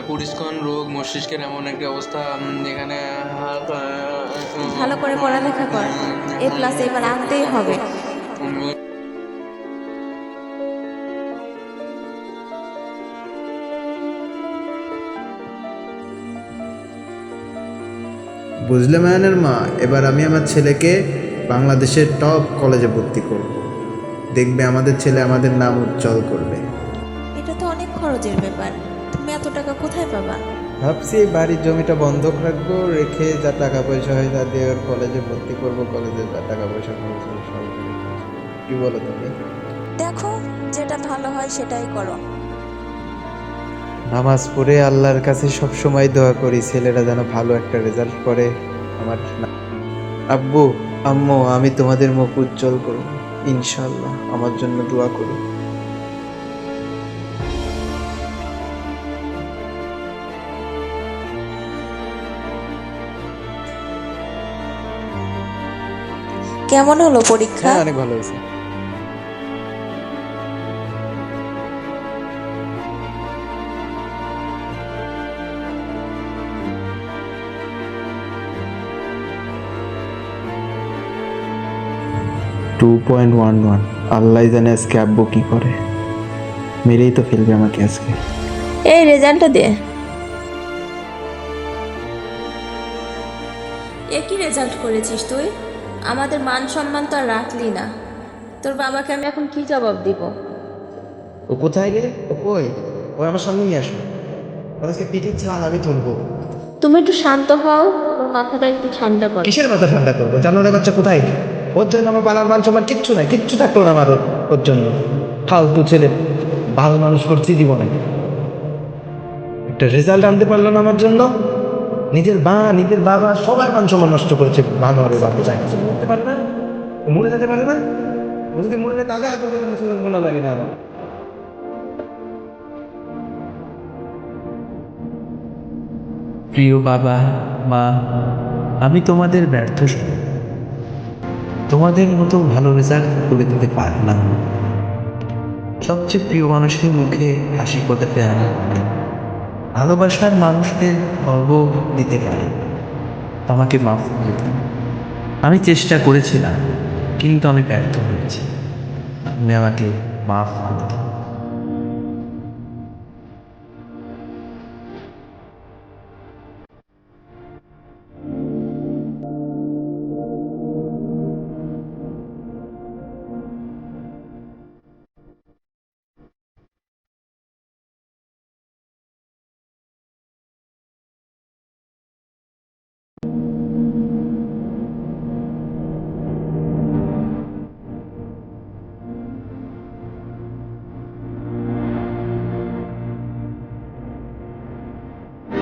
পরিস্কন রোগ মস্তিষ্কের এমন একটি অবস্থা এখানে ভালো করে পড়ালেখা কর। এ প্লাস এবার আনতেই হবে। বুঝলে মায়ানের মা এবার আমি আমার ছেলেকে বাংলাদেশের টপ কলেজে ভর্তি করব। দেখবে আমাদের ছেলে আমাদের নাম উজ্জ্বল করবে। এটা তো অনেক খরচের ব্যাপার। তুমি এত টাকা কোথায় পাবা? ভাবছি বাড়ির জমিটা বন্ধক রাখব রেখে যা টাকা পয়সা হয় তা দিয়ে ওর কলেজে ভর্তি করব কলেজে যা টাকা পয়সা খরচ হবে সব কি বলো তুমি? দেখো যেটা ভালো হয় সেটাই করো। নামাজ পড়ে আল্লাহর কাছে সব সময় দোয়া করি ছেলেরা যেন ভালো একটা রেজাল্ট করে আমার আব্বু আম্মু আমি তোমাদের মুখ উজ্জ্বল করব ইনশাল্লাহ আমার জন্য দোয়া করো। কেমন হলো পরীক্ষা? হ্যাঁ অনেক ভালো হয়েছে। টু পয়েন্ট ওয়ান ওয়ান আল্লাহ জানে আজকে আব্বু কি করে। মেরেই তো ফেলবে আমাকে আজকে। এই রেজাল্টটা দে। একই রেজাল্ট করেছিস তুই? আমাদের মান সম্মান তো আর রাখলি না। তোর বাবাকে আমি এখন কি জবাব দিব? ও কোথায় রে? ও কই? ও আমার সামনে নিয়ে আসো। ওর আজকে পিঠের ছাল আমি তুলবো। তুমি একটু শান্ত হও ওর মাথাটা একটু ঠান্ডা কর। কিসের মাথা ঠান্ডা করব? জানোয়ারের বাচ্চা কোথায়? ওর জন্য আমার পালার মান সম্মান কিচ্ছু নাই কিচ্ছু থাকল না আমার ওর- ওর জন্য ফালতু ছেলে ভালো মানুষ করছি জীবনে। একটা রেজাল্ট আনতে পারল না আমার জন্য। নিজের মা নিজের বাবা সবার মান সম্মান নষ্ট করেছে ভানোয়ারের বাবা চাই মরতে পারে না মরে যেতে পারে না যদি মরে যায় তাহলে আর কোনো মুসলমান গোনা লাগে না প্রিয় বাবা মা আমি তোমাদের ব্যর্থ। তোমাদের মতো ভালো রেজাল্ট করে দিতে পারলাম না। সবচেয়ে প্রিয় মানুষের মুখে হাসি ফোটাতে আমি ভালোবাসার মানুষকে গর্ব দিতে পারে। আমাকে মাফ করে দিন। আমি চেষ্টা করেছিলাম, কিন্তু আমি ব্যর্থ হয়েছি। আপনি আমাকে মাফ করে দিন।